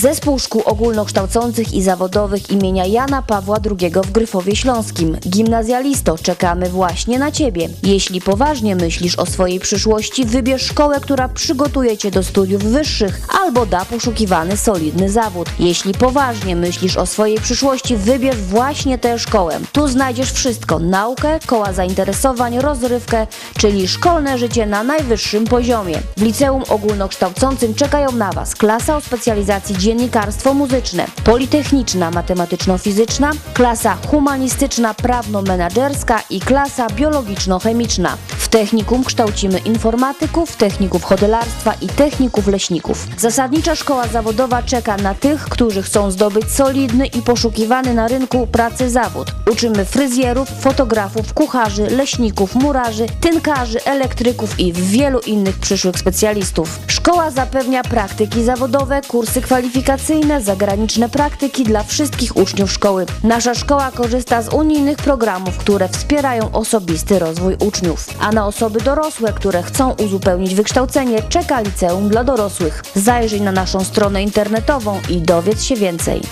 Zespół Szkół Ogólnokształcących i Zawodowych imienia Jana Pawła II w Gryfowie Śląskim. Gimnazjalisto, czekamy właśnie na Ciebie. Jeśli poważnie myślisz o swojej przyszłości, wybierz szkołę, która przygotuje Cię do studiów wyższych albo da poszukiwany solidny zawód. Jeśli poważnie myślisz o swojej przyszłości, wybierz właśnie tę szkołę. Tu znajdziesz wszystko: naukę, koła zainteresowań, rozrywkę, czyli szkolne życie na najwyższym poziomie. W liceum ogólnokształcącym czekają na Was klasa o specjalizacji dziennikarstwo muzyczne, politechniczna matematyczno-fizyczna, klasa humanistyczna prawno-menedżerska i klasa biologiczno-chemiczna. Technikum kształcimy informatyków, techników hotelarstwa i techników leśników. Zasadnicza szkoła zawodowa czeka na tych, którzy chcą zdobyć solidny i poszukiwany na rynku pracy zawód. Uczymy fryzjerów, fotografów, kucharzy, leśników, murarzy, tynkarzy, elektryków i wielu innych przyszłych specjalistów. Szkoła zapewnia praktyki zawodowe, kursy kwalifikacyjne, zagraniczne praktyki dla wszystkich uczniów szkoły. Nasza szkoła korzysta z unijnych programów, które wspierają osobisty rozwój uczniów. A na osoby dorosłe, które chcą uzupełnić wykształcenie, czeka liceum dla dorosłych. Zajrzyj na naszą stronę internetową i dowiedz się więcej.